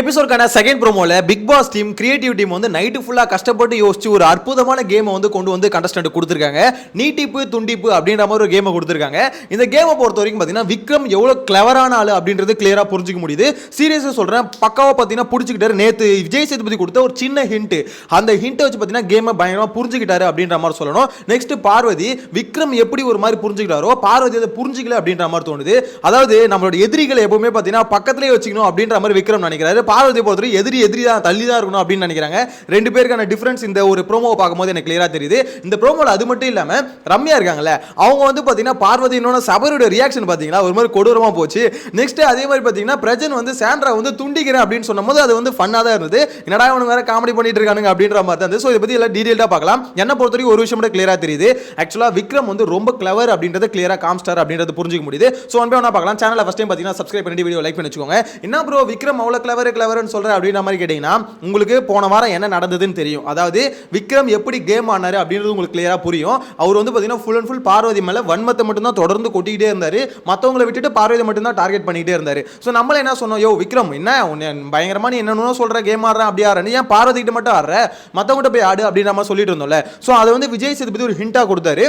எபிசோட்கான second ப்ரோமோல Bigg Boss team creative team வந்து night ஃபுல்லாக கஷ்டப்பட்டு யோசிச்சு ஒரு அற்புதமான கேமை வந்து கொண்டு வந்து கண்டஸ்டன்ட் கொடுத்துருக்காங்க. நீட்டிப்பு துண்டிப்பு அப்படின்ற மாதிரி ஒரு கேமை கொடுத்துருக்காங்க. இந்த கேமை பொறுத்த வரைக்கும் பார்த்தீங்கன்னா விக்ரம் எவ்வளோ கிளவரான ஆள் அப்படின்றது கிளியராக புரிஞ்சுக்க முடியுது. சீரியஸாக சொல்கிறேன் பக்காவாக பார்த்தீங்கன்னா பிடிச்சிக்கிட்டாரு. நேற்று விஜய் சேதுபதி கொடுத்த ஒரு சின்ன ஹிண்ட்டு அந்த ஹிண்ட்டை வச்சு பார்த்தீங்கன்னா கேமை பயங்கரமாக புரிஞ்சுக்கிட்டாரு அப்படின்ற மாதிரி சொல்லணும். நெக்ஸ்ட் பார்வதி விக்ரம் எப்படி ஒரு மாதிரி புரிஞ்சுக்கிட்டாரோ பார்வதி அதை புரிஞ்சிக்கல அப்படின்ற மாதிரி தோணுது. அதாவது நம்மளோட எதிரிகளை எப்பவுமே பார்த்தீங்கன்னா பக்கத்துலேயே வச்சுக்கணும் அப்படின்ற மாதிரி விக்ரம் நினைக்கிறாரு. பார்வதி பொறுத்தவரை எதிரி எதிரி தான் தள்ளி தான் இருக்கணும் அப்படின்னு நினைக்கிறாங்க. ரெண்டு பேருக்கான டிஃப்ரென்ஸ் இந்த ஒரு ப்ரோமோவை பார்க்கும்போது எனக்கு கிளியராக தெரியுது. இந்த ப்ரோமோவில் அது மட்டும் இல்லாமல் ரம்யா இருக்காங்கல்ல அவங்க வந்து பார்த்தீங்கன்னா பார்வதி இன்னொன்று சபரோட ரியாக்ஷன் பார்த்தீங்கன்னா ஒரு மாதிரி கொடூரமாக போச்சு. நெக்ஸ்ட் அதே மாதிரி பார்த்தீங்கன்னா பிரஜன் வந்து சாண்ட்ரா வந்து துண்டிக்கிறேன் அப்படின்னு சொன்னபோது அது வந்து ஃபன்னாக தான் இருந்தது. என்னடா இவனுங்க வேற காமெடி பண்ணிட்டு இருக்கானுங்க அப்படின்ற மாதிரி தான் ஸோ இதை பற்றி எல்லாம் டீடைல்டாக பார்க்கலாம். என்ன பொறுத்த வரைக்கும் ஒரு விஷயம் மட்டும் கிளியராக தெரியுது. ஆக்சுவலாக விக்ரம் வந்து ரொம்ப கிளவர் அப்படின்றத கிளியராக காம்ஸ்டார் அப்படின்றது புரிஞ்சுக்க முடியுது. ஸோ ஒன் ஒன்றா பார்க்கலாம். சேனலை ஃபஸ்ட் டைம் பார்த்தீங்கன்னா சப்ஸ்கிரைப் பண்ணி வீடியோ லைக் பண்ணி வச்சுக்கோங்க. என்ன ப்ரோ விக்ரம் அவ்வளோ கிளவர் கிளவர்னு சொல்கிற அப்படின்ற மாதிரி கேட்டிங்கன்னா உங்களுக்கு போன வாரம் என்ன நடந்ததுன்னு தெரியும். அதாவது விக்ரம் எப்படி கேம் ஆனார் அப்படின்றது உங்களுக்கு கிளியராக புரியும். அவர் வந்து பார்த்தீங்கன்னா ஃபுல் அண்ட் ஃபுல் பார்வதி மேலே வன்மத்தை மட்டும்தான் தொடர்ந்து கொட்டிக்கிட்டே இருந்தார். மற்றவங்களை விட்டுட்டு பார்வதி மட்டும்தான் டார்கெட் பண்ணிக்கிட்டே இருந்தார். ஸோ நம்மள என்ன சொன்னோம்? யோ விக்ரம் என்ன? உன்னை பயங்கரமாக நீ என்னென்ன சொல்கிற கேம் ஆடுறேன் அப்படி ஆடுற ஏன் பார்வதிக்கிட்ட மட்டும் ஆடுற? மற்றவங்ககிட்ட போய் ஆடு அப்படின்ற மாதிரி சொல்லிட்டு இருந்தோம்ல. ஸோ அதை வந்து விஜய் சேதுபதி ஒரு ஹிண்டாக கொடுத்தாரு.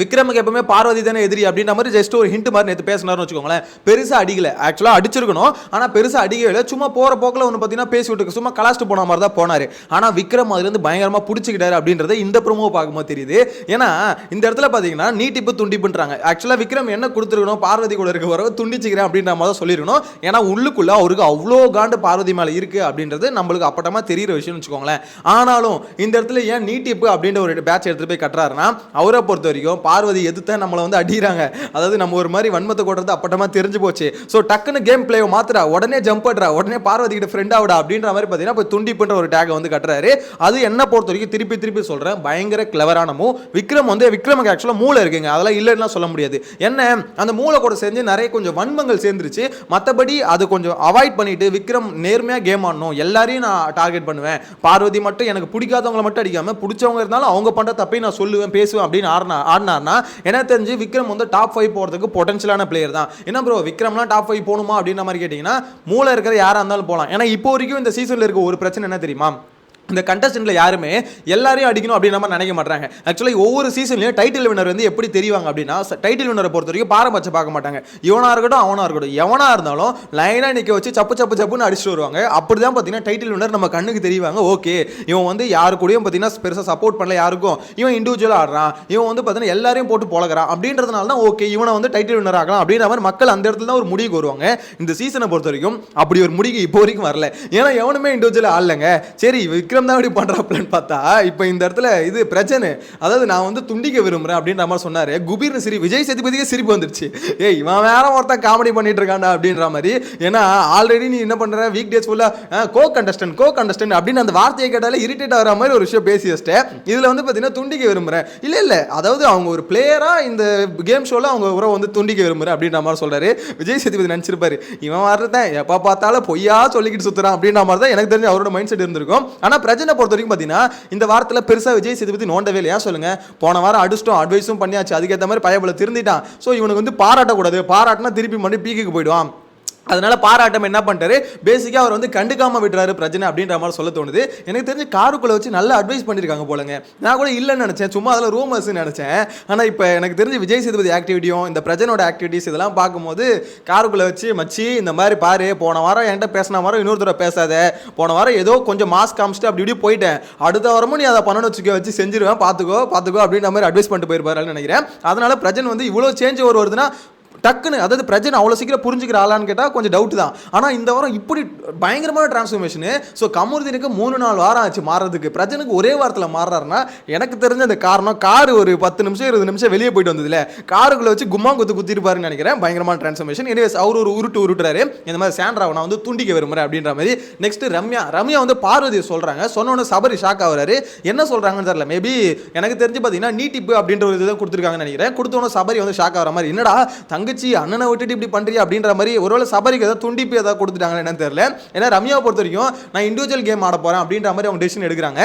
விக்ரமுக்கு எப்பவுமே பார்வதி தானே எதிரி அப்படின்ற மாதிரி ஜஸ்ட் ஒரு ஹிண்ட் மாதிரி நேற்று பேசினார்னு வச்சுக்கோங்களேன். பெருசாக அடிக்கல. ஆக்சுவலாக அடிச்சிருக்கணும். ஆனால் பெருசாக அடிக்கவே இல்லை. சும்மா போகிற போக்கில் ஒன்று பார்த்தீங்கன்னா பேசிவிட்டு சும்மா கலாஸ்ட்டு போன மாதிரி தான் போனார். ஆனால் விக்ரம் அதுலேருந்து பயங்கரமாக பிடிச்சிக்கிட்டாரு அப்படின்றத இந்த ப்ரோமோ பார்க்கும்போது தெரியுது. ஏன்னா இந்த இடத்துல பார்த்தீங்கன்னா நீட்டிப்பு துண்டிப்புன்றாங்க. ஆக்சுவலாக விக்ரம் என்ன கொடுத்துருக்கணும்? பார்வதி கூட இருக்க வரவு துண்டிச்சிக்கிறேன் அப்படின்ற மாதிரி தான் சொல்லியிருக்கணும். ஏன்னா உள்ளுக்குள்ளே அவருக்கு அவ்வளோ காண்டு பார்வதி மேலே இருக்குது அப்படின்றது நம்மளுக்கு அப்பட்டமாக தெரிகிற விஷயம்னு வச்சுக்கோங்களேன். ஆனாலும் இந்த இடத்துல ஏன் நீட்டிப்பு அப்படின்ற ஒரு பேட்ச் எடுத்துகிட்டு போய் கட்டுறாருன்னா அவரை பொறுத்த வரைக்கும் பார்வதி எதிர்த்த நம்மளை வந்து அடிக்கிறாங்க. அதாவது நம்ம ஒரு மாதிரி வன்மத்தை கொடுறது அப்பட்டமா தெரிஞ்சு போச்சு. ஸோ டக்குன்னு கேம் பிளேவை மாத்துறா உடனே ஜம்ப் பண்ணுறா உடனே பார்வதி கிட்ட ஃப்ரெண்ட் ஆகுடா அப்படின்ற மாதிரி பார்த்தீங்கன்னா இப்போ துண்டிப்புன்ற ஒரு டேகை வந்து கட்டுறாரு. அது என்ன பொறுத்த வரைக்கும் திருப்பி திருப்பி சொல்கிறேன் பயங்கர கிளவரான மூ விக்ரம் வந்து விக்ரமுக்கு ஆக்சுவலாக மூளை இருக்குங்க. அதெல்லாம் இல்லைன்னா சொல்ல முடியாது. என்ன? அந்த மூளை கூட சேர்ந்து நிறைய கொஞ்சம் வன்மங்கள் சேர்ந்துருச்சு. மற்றபடி அது கொஞ்சம் அவாய்ட் பண்ணிட்டு விக்ரம் நேர்மையாக கேம் ஆடணும். எல்லாரையும் நான் டார்கெட் பண்ணுவேன். பார்வதி மட்டும் எனக்கு பிடிக்காதவங்களை மட்டும் அடிக்காமல் பிடிச்சவங்க இருந்தாலும் அவங்க பண்ணுற தப்பையும் நான் சொல்லுவேன் பேசுவேன் அப்படின்னு ஆடினா பண்ணார்னா எனக்கு தெரிஞ்சு விக்ரம் வந்து டாப் ஃபைவ் போகிறதுக்கு பொட்டன்ஷியலான பிளேயர் தான். என்ன ப்ரோ விக்ரம்லாம் டாப் ஃபைவ் போகணுமா அப்படின்ற மாதிரி கேட்டிங்கன்னா மூளை இருக்கிற யாராக இருந்தாலும் போகலாம். ஏன்னா இப்போ வரைக்கும் இந்த சீசனில் இருக்க ஒரு பிரச்சனை என்ன தெரியுமா? இந்த கண்டஸ்டன்ட்ல யாருமே எல்லாரையும் அடிக்கணும் அப்படின்னு நம்ம நினைக்க மாட்டாங்க ஆக்சுவலாக ஒவ்வொரு சீசன்லையும் டைட்டில் வினர் வந்து எப்படி தெரிவாங்க அப்படின்னா டைட்டில் வினரை பொறுத்த வரைக்கும் பாரபட்சம் பார்க்க மாட்டாங்க. இவனாக இருக்கட்டும் அவனாக இருக்கட்டும் எவனா இருந்தாலும் லைனாக நிற்க வச்சு சப்பு சப்பு சப்புன்னு அடிச்சுட்டு வருவாங்க. அப்படி தான் பார்த்தீங்கன்னா டைட்டில் வினர் நம்ம கண்ணுக்கு தெரிவாங்க. ஓகே இவன் வந்து யாரு கூடயும் பார்த்தீங்கன்னா பெருசாக சப்போர்ட் பண்ணல யாருக்கும். இவன் இண்டிவிஜுவலாக ஆடுறான். இவன் வந்து பார்த்தீங்கன்னா எல்லாரையும் போட்டு பழகிறான் அப்படின்றதுனால தான் ஓகே இவனை வந்து டைட்டில் வினர் ஆகலாம் அப்படின்ற மாதிரி மக்கள் அந்த இடத்துல தான் ஒரு முடிவுக்கு வருவாங்க. இந்த சீசனை பொறுத்த வரைக்கும் அப்படி ஒரு முடிவு இப்போ வரைக்கும் வரல. ஏன்னா எவனுமே இண்டிவிஜுவலாக ஆடலைங்க. சரி விக்ரம் தான் இப்படி பண்ணுறாப்லன்னு பார்த்தா இப்போ இந்த இடத்துல இது பிரச்சனை. அதாவது நான் வந்து துண்டிக்க விரும்புகிறேன் அப்படின்ற மாதிரி சொன்னார். குபீர்னு சிரி விஜய் சேதுபதியே சிரிப்பு வந்துருச்சு. ஏய் இவன் வேற ஒருத்தன் காமெடி பண்ணிட்டு இருக்கான்டா அப்படின்ற மாதிரி. ஏன்னா ஆல்ரெடி நீ என்ன பண்ணுற வீக் டேஸ் ஃபுல்லாக கோ கண்டஸ்டன்ட் கோ கண்டஸ்டன்ட் அப்படின்னு அந்த வார்த்தையை கேட்டாலே இரிட்டேட் ஆகிற மாதிரி ஒரு விஷயம் பேசி வச்சிட்டேன். இதில் வந்து பார்த்தீங்கன்னா துண்டிக்க விரும்புகிறேன் இல்லை இல்லை அதாவது அவங்க ஒரு பிளேயராக இந்த கேம் ஷோவில் அவங்க உறவை வந்து துண்டிக்க விரும்புகிறேன் அப்படின்ற மாதிரி சொல்கிறாரு விஜய் சேதுபதி நினச்சிருப்பாரு. இவன் வர்றதான் எப்போ பார்த்தாலும் பொய்யா சொல்லிக்கிட்டு சுற்றுறான் அப்படின்ற மாதிரி தான் எனக்கு தெரிஞ்சு அவரோட மைண்ட் செட் இருந்திருக்கும். ஆனால் பிரச்சனை பொறுத்த வரைக்கும் பார்த்தீங்கன்னா இந்த வாரத்தில் பெருசாக விஜய் சேதுபதி நோண்டவே இல்லையா? சொல்லுங்க. போன வாரம் அடிச்சிட்டோம் அட்வைஸும் பண்ணியாச்சு. அதுக்கேற்ற மாதிரி பயபல திருந்திட்டான். ஸோ இவனுக்கு வந்து பாராட்டக்கூடாது. பாராட்டினா திருப்பி மறுபடியும் பீக்குக்கு போயிடுவான். அதனால பாராட்டம் என்ன பண்ணிட்டாரு? பேசிக்காக அவர் வந்து கண்டுக்காம விடுறாரு பிரச்சனை அப்படின்ற மாதிரி சொல்ல தோணுது. எனக்கு தெரிஞ்சு காருக்குள்ளே வச்சு நல்லா அட்வைஸ் பண்ணியிருக்காங்க போலங்க. நான் கூட இல்லைன்னு நினச்சேன். சும்மா அதில் ரூமர்ஸ் நினச்சேன். ஆனால் இப்போ எனக்கு தெரிஞ்சு விஜய் சேதுபதி ஆக்டிவிட்டியும் இந்த பிரஜனோட ஆக்டிவிட்டிஸ் இதெல்லாம் பார்க்கும்போது காருக்குள்ளே வச்சு மச்சி இந்த மாதிரி பாரு. போன வாரம் என்கிட்ட பேசின வாரம் இன்னொரு தடவை பேசாத. போன வாரம் ஏதோ கொஞ்சம் மாஸ்க் காமிச்சிட்டு அப்படி இப்படி போயிட்டேன். அடுத்த வாரமும் நீ அதை பண்ணணும் வச்சுக்க வச்சு செஞ்சிருவேன். பார்த்துக்கோ பார்த்துக்கோ அப்படின்ற மாதிரி அட்வைஸ் பண்ணிட்டு போயிருப்பாருன்னு நினைக்கிறேன். அதனால பிரஜன் வந்து இவ்வளோ சேஞ்ச் ஒரு வருதுன்னா டக்குன்னு அதாவது பிரஜன் அவ்வளோ சீக்கிரம் புரிஞ்சுக்கிற ஆளான்னு கேட்டால் கொஞ்சம் டவுட் தான். ஆனால் இந்த வாரம் இப்படி பயங்கரமான டிரான்ஸ்ஃபர்மேஷனு ஸோ கமருதீனுக்கு மூணு நாலு வாரம் ஆச்சு மாறுறதுக்கு. பிரஜனுக்கு ஒரே வாரத்தில் மாறுறாருன்னா எனக்கு தெரிஞ்ச அந்த காரணம் கார் ஒரு பத்து நிமிஷம் இருபது நிமிஷம் வெளியே போயிட்டு வந்ததுல. காருக்குள்ளே வச்சு கும்மா குத்து குத்திருப்பாருன்னு நினைக்கிறேன். பயங்கரமான டிரான்ஸ்ஃபர்மேஷன் எனிவேஸ் அவர் ஒரு உருட்டு உருட்டுறாரு. இந்த மாதிரி சாண்ட்ராவை நான் வந்து துண்டிக்க விரும்புறேன் அப்படின்ற மாதிரி நெக்ஸ்ட் ரம்யா ரம்யா வந்து பார்வதியை சொல்கிறாங்க சொன்னோன்னு சபரி ஷாக் ஆகுறாரு. என்ன சொல்கிறாங்கன்னு தெரியல. மேபி எனக்கு தெரிஞ்சு பார்த்தீங்கன்னா நீட்டிப்பு அப்படின்ற ஒரு இதுதான் கொடுத்துருக்காங்கன்னு நினைக்கிறேன். கொடுத்தோன்னு சபரி வந்து ஷாக் ஆகிற மாதிரி. என்னடா தங்கச்சி அண்ணனை விட்டுட்டு இப்படி பண்றியா அப்படின்ற மாதிரி ஒருவேளை சபரிக்கு ஏதாவது துண்டிப்பு ஏதாவது கொடுத்துட்டாங்க என்னன்னு தெரியல. ஏன்னா ரம்யாவை பொறுத்த வரைக்கும் நான் இண்டிவிஜுவல் கேம் ஆட போறேன் அப்படின்ற மாதிரி அவங்க டெசிஷன் எடுக்கிறாங்க.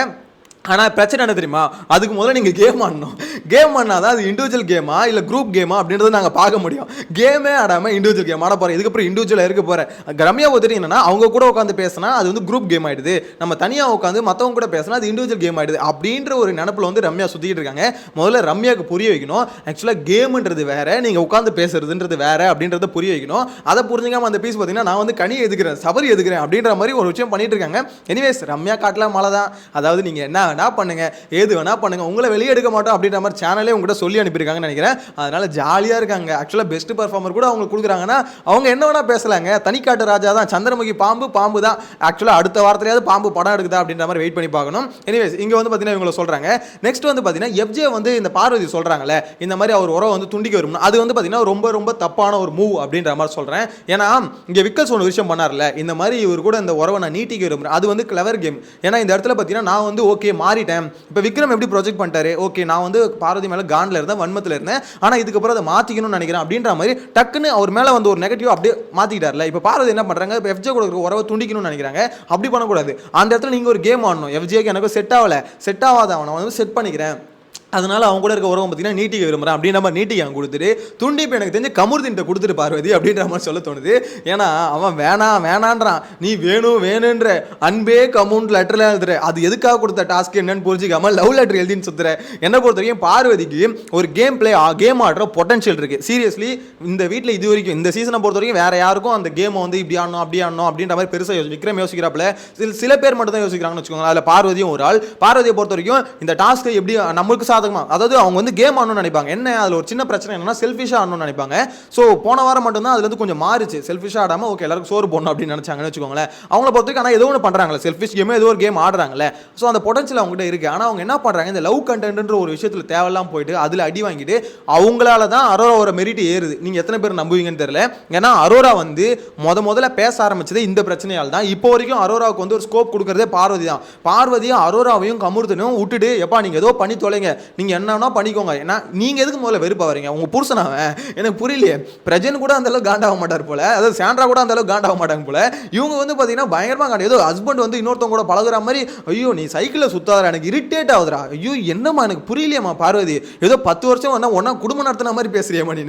ஆனால் பிரச்சனை என்ன தெரியுமா? அதுக்கு முதல்ல நீங்கள் கேம் ஆடணும். கேம் ஆடினாதான் அது இண்டிவிஜுவல் கேமா இல்லை குரூப் கேமா அப்படின்றத நாங்கள் பார்க்க முடியும். கேமே ஆடாமல் இண்டிவிஜுவல் கேம் ஆட போகிறோம் இதுக்கப்புறம் இண்டிவிஜுவலாக இருக்க போகிறேன் ரம்யா பொறுத்த என்னன்னா அவங்க கூட உட்காந்து பேசினா அது வந்து குரூப் கேம் ஆகிடுது நம்ம தனியாக உட்காந்து மற்றவங்க கூட பேசினா அது இண்டிவிஜுவல் கேம் ஆகிடுது அப்படின்ற ஒரு நினப்பில் வந்து ரம்யா சுற்றிக்கிட்டு இருக்காங்க. முதல்ல ரம்யாவுக்கு புரிய வைக்கணும். ஆக்சுவலாக கேமுன்றது வேறு நீங்கள் உட்காந்து பேசுறதுன்றது வேறு அப்படின்றத புரிய வைக்கணும். அதை புரிஞ்சுக்காமல் அந்த பீஸ் பார்த்தீங்கன்னா நான் வந்து கனி எதுக்குறேன் சபரி எதுக்குறேன் அப்படின்ற மாதிரி ஒரு விஷயம் பண்ணிட்டு இருக்காங்க. எனிவேஸ் ரம்யா காட்டலாம் மழை தான் அதாவது நீங்கள் என்ன வேணால் பண்ணுங்கள் எது வேணால் பண்ணுங்க உங்களை வெளியே எடுக்க மாட்டோம் அப்படின்ற மாதிரி சேனலே உங்ககிட்ட சொல்லி அனுப்பியிருக்காங்கன்னு நினைக்கிறேன். அதனால் ஜாலியாக இருக்காங்க. ஆக்சுவலாக பெஸ்ட் பர்ஃபார்மர் கூட அவங்க கொடுக்குறாங்கன்னா அவங்க என்ன வேணால் பேசலாங்க. தனிக்காட்டு ராஜா தான் சந்திரமுகி பாம்பு பாம்பு தான். ஆக்சுவலாக அடுத்த வாரத்திலேயாவது பாம்பு படம் எடுக்குதா அப்படின்ற மாதிரி வெயிட் பண்ணி பார்க்கணும். எனிவேஸ் இங்கே வந்து பார்த்தீங்கன்னா இவங்களை சொல்கிறாங்க நெக்ஸ்ட் வந்து பார்த்தீங்கன்னா எஃப்ஜே வந்து இந்த பார்வதி சொல்கிறாங்களே இந்த மாதிரி அவர் உறவை வந்து துண்டிக்க வரும் அது வந்து பார்த்தீங்கன்னா ரொம்ப ரொம்ப தப்பான ஒரு மூவ் அப்படின்ற மாதிரி சொல்கிறேன் ஏன்னா இங்கே விக்கல்ஸ் ஒன்று விஷயம் பண்ணார்ல இந்த மாதிரி இவர் கூட இந்த உறவை நான் நீட்டிக்க விரும்புகிறேன் அது வந்து கிளவர் கேம் ஏன்னா இந்த இடத்துல பார்த்தீங்கன்னா நான் வந்து ஓகே மாறிட்டேன். இப்போ விக்ரம் எப்படி ப்ரொஜெக்ட் பண்ணிட்டாரு? ஓகே நான் வந்து பார்வதி மேலே காண்டில் இருந்தேன் வன்மத்தில் இருந்தேன். ஆனால் இதுக்கப்புறம் அதை மாற்றிக்கணும்னு நினைக்கிறேன். அப்படின்ற மாதிரி டக்குன்னு அவர் மேலே வந்து ஒரு நெகட்டிவ் அப்படியே மாற்றிக்கிட்டார்ல இப்போ பார்வதி என்ன பண்ணுறாங்க இப்போ எஃப்ஜே கூட இருக்கிற உறவை துண்டிக்கணும்னு நினைக்கிறாங்க. அப்படி பண்ணக்கூடாது. அந்த இடத்துல நீங்கள் ஒரு கேம் ஆடணும். எஃப்ஜேக்கு எனக்கு செட் ஆகலை. செட் ஆகாத அவனை வந்து செட் பண்ணிக்கிறேன். அதனால் அவங்க கூட இருக்க உறவு பார்த்தீங்கன்னா நீட்டிக்க விரும்புகிறேன் அப்படின்ற மாதிரி நீட்டிக்க அவன் கொடுத்துட்டு துண்டிப்பு எனக்கு தெரிஞ்சு கமுர்தின்ட்ட கொடுத்துட்டு பார்வதி அப்படின்ற மாதிரி சொல்ல தோணுது. ஏன்னா அவன் வேணாம் வேணான்றான். நீ வேணும் வேணுன்ற அன்பே கமுண்ட் லெட்டரில் எழுதுற. அது எதுக்காக கொடுத்த டாஸ்க் என்னன்னு புரிஞ்சிக்காம லவ் லெட்டர் எழுதின்னு சுற்றுற என்ன பொறுத்த வரைக்கும் பார்வதிக்கு ஒரு கேம் பிளே கேம் ஆடுற பொட்டன்ஷியல் இருக்குது சீரியஸ்லி இந்த வீட்டில் இது வரைக்கும் இந்த சீசனை பொறுத்த வரைக்கும் வேறு யாருக்கும் அந்த கேமை வந்து இப்படி ஆடணும் அப்படி ஆடணும் அப்படின்ற மாதிரி பெருசாக யோசி விக்ரம் யோசிக்கிறாப்புல. சில சில பேர் மட்டும் தான் யோசிக்கிறாங்கன்னு வச்சுக்கோங்க அதில் பார்வதியும் ஒரு ஆள். பார்வதியை பொறுத்த வரைக்கும் இந்த டாஸ்க்கை எப்படி நம்மளுக்கு சாதகமாக அதாவது அவங்க வந்து கேம் ஆடணும்னு நினைப்பாங்க. என்ன? அதில் ஒரு சின்ன பிரச்சனை என்னன்னா செல்ஃபிஷாக ஆடணும்னு நினைப்பாங்க. ஸோ போன வாரம் மட்டும்தான் அதுலேருந்து கொஞ்சம் மாறிச்சு. செல்ஃபிஷாக ஆடாமல் ஓகே எல்லாருக்கும் சோறு போடணும் அப்படின்னு நினைச்சாங்கன்னு வச்சுக்கோங்களேன். அவங்கள பொறுத்தவரைக்கும் ஆனால் ஏதோ ஒன்று பண்ணுறாங்களே செல்ஃபிஷ் கேமே ஏதோ ஒரு கேம் ஆடுறாங்களே ஸோ அந்த பொட்டன்ஷியல் அவங்ககிட்ட இருக்குது ஆனால் அவங்க என்ன பண்ணுறாங்க இந்த லவ் கண்டென்ட்ன்ற ஒரு விஷயத்தில் தேவையில்லாம் போயிட்டு அதில் அடி வாங்கிட்டு அவங்களால தான் அரோராவோட மெரிட் ஏறுது. நீங்கள் எத்தனை பேர் நம்புவீங்கன்னு தெரியல. ஏன்னா அரோரா வந்து முத முதல்ல பேச ஆரம்பிச்சது இந்த பிரச்சனையால் தான். இப்போ வரைக்கும் அரோராவுக்கு வந்து ஒரு ஸ்கோப் கொடுக்குறதே பார்வதி தான். பார்வதியும் அரோராவையும் கமுர்தனும் விட்டுட்டு எப்பா நீங்கள் ஏதோ பண்ணி தொலைங்க. நீங்கள் என்னன்னா பண்ணிக்கோங்க. ஏன்னா நீங்கள் எதுக்கு முதல்ல வெறுப்பா வரீங்க உங்கள் புருஷனாவன் எனக்கு புரியலையே. பிரஜன் கூட அந்த அளவுக்கு காண்டாக மாட்டார் போல. அதாவது சாண்ட்ரா கூட அந்தளவுக்கு காண்டாக மாட்டாங்க போல. இவங்க வந்து பார்த்தீங்கன்னா பயங்கரமாக காண்டி ஏதோ ஹஸ்பண்ட் வந்து இன்னொருத்தவங்க கூட பழகுற மாதிரி ஐயோ நீ சைக்கிளில் சுத்தாதரா எனக்கு இரிட்டேட் ஆகுதுடா. ஐயோ என்னம்மா? எனக்கு புரியலையம்மா பார்வதி. ஏதோ பத்து வருஷம் வந்தால் ஒன்றா குடும்பம் நடத்தின மாதிரி பேசுகிறியம்மா நீ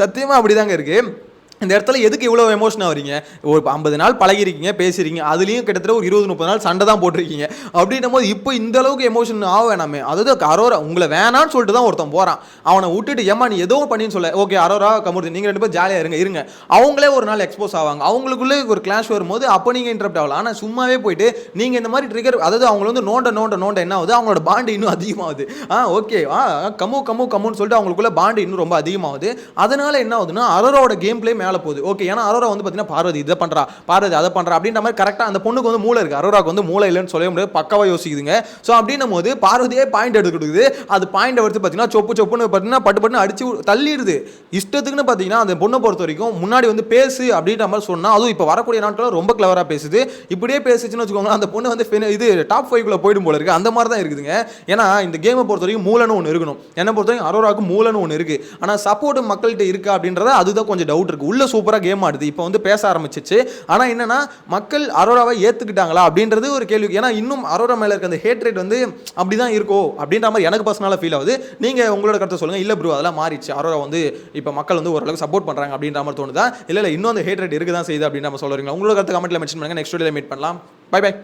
சத்தியமாக அப்படிதாங்க இருக்குது இந்த இடத்துல எதுக்கு இவ்வளோ எமோஷனாக வரீங்க ஒரு ஐம்பது நாள் பழகிருக்கீங்க பேசுறீங்க அதுலேயும் கிட்டத்தட்ட ஒரு இருபது முப்பது நாள் சண்டை தான் போட்டிருக்கீங்க. அப்படின்னும் போது இப்போ இந்த அளவுக்கு எமோஷன் ஆக வேணாமே. அதாவது அரோரா உங்களை வேணான்னு சொல்லிட்டு தான் ஒருத்தன் போகிறான் அவனை விட்டுட்டு ஏமா நீ ஏதோ பண்ணின்னு சொல்ல. ஓகே அரோரா கமுர்தி நீங்கள் ரெண்டு பேரும் ஜாலியாக இருங்க இருங்க. அவங்களே ஒரு நாள் எக்ஸ்போஸ் ஆவாங்க. அவங்களுக்குள்ளே ஒரு கிளாஷ் வரும்போது அப்போ நீங்கள் இன்டரப்ட் ஆகலாம். ஆனால் சும்மாவே போயிட்டு நீங்கள் இந்த மாதிரி ட்ரிகர் அதாவது அவங்கள வந்து நோண்ட நோண்ட நோண்ட என்ன ஆகுது? அவங்களோட பாண்டு இன்னும் அதிகமாகுது. ஆ ஓகே ஆ கம்மு கம்மு கம்முன்னு சொல்லிட்டு அவங்களுக்குள்ள பாண்டு இன்னும் ரொம்ப அதிகமாகுது. அதனால என்ன ஆகுதுன்னா அரோரோட கேம் பிளே மேலே போகுது. ஓகே ஏன்னா அரோரா வந்து பார்த்தீங்கன்னா பார்வதி இதை பண்ணுறா பார்வதி அதை பண்ணுறா அப்படின்ற மாதிரி கரெக்டாக அந்த பொண்ணுக்கு வந்து மூளை இருக்குது அரோராக்கு வந்து மூளை இல்லைன்னு சொல்ல முடியாது. பக்கவாக யோசிக்குதுங்க. ஸோ அப்படின்னும் போது பார்வதியே பாயிண்ட் எடுத்து கொடுக்குது. அது பாயிண்ட் எடுத்து பார்த்தீங்கன்னா சொப்பு சொப்புன்னு பார்த்தீங்கன்னா பட்டு பட்டுன்னு அடிச்சு தள்ளிடுது. இஷ்டத்துக்குன்னு பார்த்தீங்கன்னா அந்த பொண்ணை பொறுத்த வரைக்கும் முன்னாடி வந்து பேசு அப்படின்ற மாதிரி சொன்னால் அதுவும் இப்போ வரக்கூடிய நாட்களில் ரொம்ப கிளவராக பேசுது. இப்படியே பேசுச்சுன்னு வச்சுக்கோங்களேன் அந்த பொண்ணு வந்து இது டாப் ஃபைவ்க்குள்ளே போயிடும் போல இருக்குது அந்த மாதிரி தான் இருக்குதுங்க. ஏன்னா இந்த கேமை பொறுத்த வரைக்கும் மூலன்னு ஒன்று இருக்கணும். என்னை பொறுத்த வரைக்கும் அரோராவுக்கு மூலன்னு ஒன்று இருக்குது ஆனால் சப்போர்ட் மக்கள்கிட்ட இருக்கா அப்படின்றத அதுதான் கொஞ்சம் டவுட் இருக்குது உள்ள சூப்பராக கேம் ஆடுது. இப்போ வந்து பேச ஆரம்பிச்சிச்சு. ஆனால் என்னென்னா மக்கள் அரோராவை ஏற்றுக்கிட்டாங்களா அப்படின்றது ஒரு கேள்வி. ஏன்னா இன்னும் அரோரா மேலே இருக்க அந்த ஹேட் ரேட் வந்து அப்படி தான் இருக்கோ அப்படின்ற மாதிரி எனக்கு பர்சனலாக ஃபீல் ஆகுது. நீங்கள் உங்களோட கருத்தை சொல்லுங்கள் இல்லை ப்ரோ அதெல்லாம் மாறிச்சு அரோரா வந்து இப்போ மக்கள் வந்து ஓரளவுக்கு சப்போர்ட் பண்ணுறாங்க அப்படின்ற மாதிரி தோணுதா? இல்லை இல்லை இன்னும் அந்த ஹேட் ரேட் இருக்க தான் செய்யுது அப்படின்ற மாதிரி சொல்லுறீங்களா உங்களோட கருத்து கமெண்ட்டில் மென்ஷன் பண்ணுங்கள் நெக்ஸ்ட் வீடியோவில் மீட் பண்ணலாம். By by